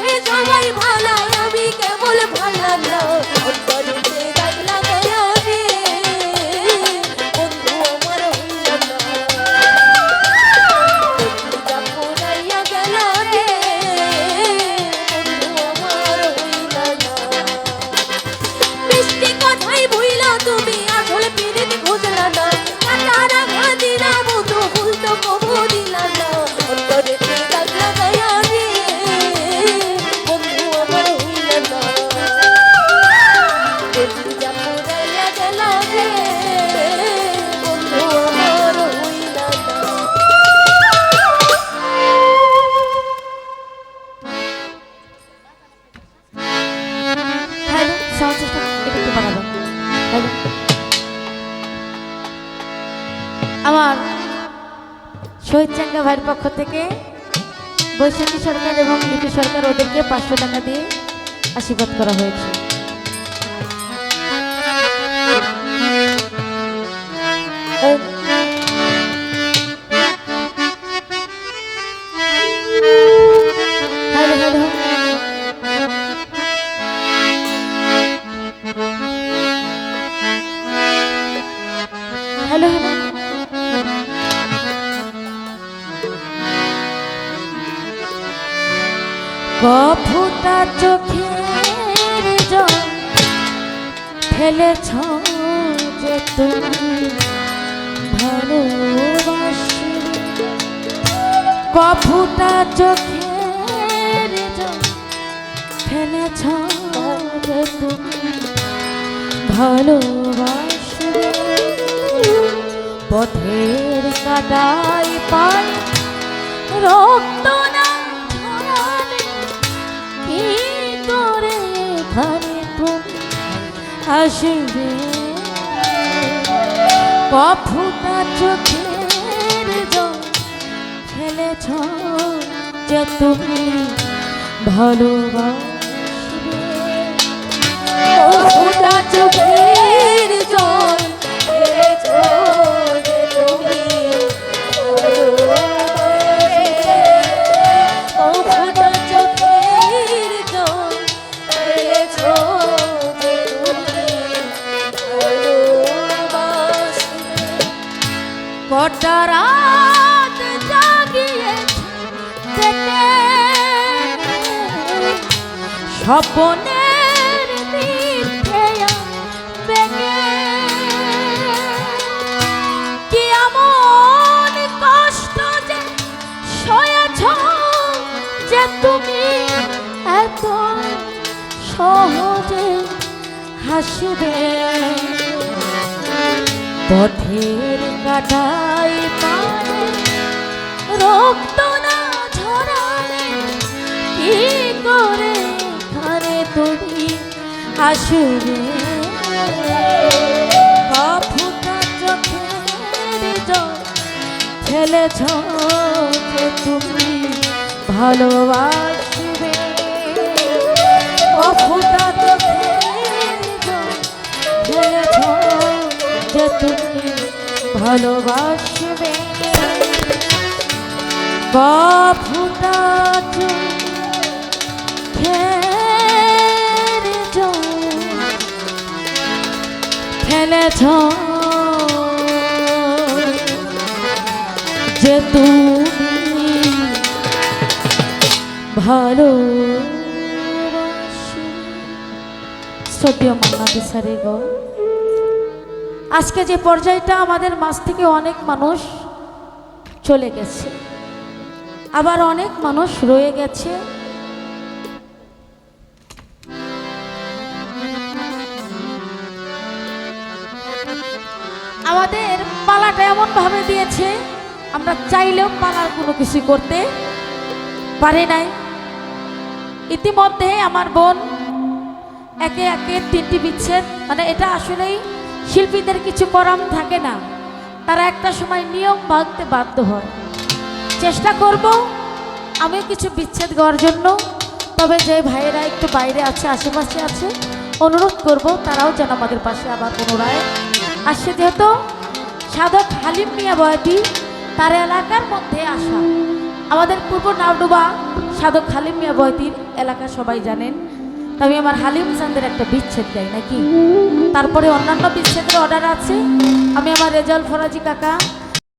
It's আমার শহীদ চাঙ্গা ভাইয়ের পক্ষ থেকে বৈশাখী সরকার এবং লিপি সরকার ওদেরকে পাঁচশো টাকা দিয়ে আশীর্বাদ করা হয়েছে। হ্যালো হ্যালো হ্যালো কফুটা চোখের জল ফেলেছ যে তুমি কফুটা চোখের জল ফেলেছ যে তুমি পথের কাদাই পায়। রক্ত কি কফুটা চোখের জল ফেলেছ যে তুমি ভালোবাসবে। কফুটা চোখের কটা রাত জাগিয়েছে স্বপনের মিথ্যেয়া বেগে কি এমন কষ্ট যে সয়েছ যে তুমি এত সহজে হাসবে? পথের কাটাই পায়ে রক্ত না ঝরালে কি করে ঘরে তুমি আসবে? কফুটা চোখের যে তুমি ভালোবাসবে। কফুটা তুমি ভালোবাসবে জল ফেলেছ। যে তুমি ভালো শ্রদ্ধেয় মান্না বিচারে গো আজকে যে পর্যায়টা আমাদের মাঝ থেকে অনেক মানুষ চলে গেছে। আবার অনেক মানুষ রয়ে গেছে। আমাদের পালাটা এমন ভাবে দিয়েছে, আমরা চাইলেও পালার কোনো কিছু করতে পারি নাই। ইতিমধ্যে আমার বোন একে একে তিনটি বিচ্ছেদ মানে এটা আসলেই শিল্পীদের কিছু করাম থাকে না। তারা একটা সময় নিয়ম ভাঙতে বাধ্য হয়। চেষ্টা করব আমিও কিছু বিচ্ছেদ করার জন্য। তবে যে ভাইয়েরা একটু বাইরে আছে, আশেপাশে আছে, অনুরোধ করব তারাও যেন আমাদের পাশে আবার পুনরায় আসছে যেহেতু সাধক হালিম মিয়া বয়াতি তার এলাকার মধ্যে আসা। আমাদের পূর্ব নাওডুবা সাধক হালিম মিয়া বয়তির এলাকা সবাই জানেন। তবে আমার হালিম চান্দের একটা বিচ্ছেদ দেয় নাকি? তারপরে অন্যান্য বিচ্ছেদের অর্ডার আছে। আমি আমার রেজাল ফরাজি কাকা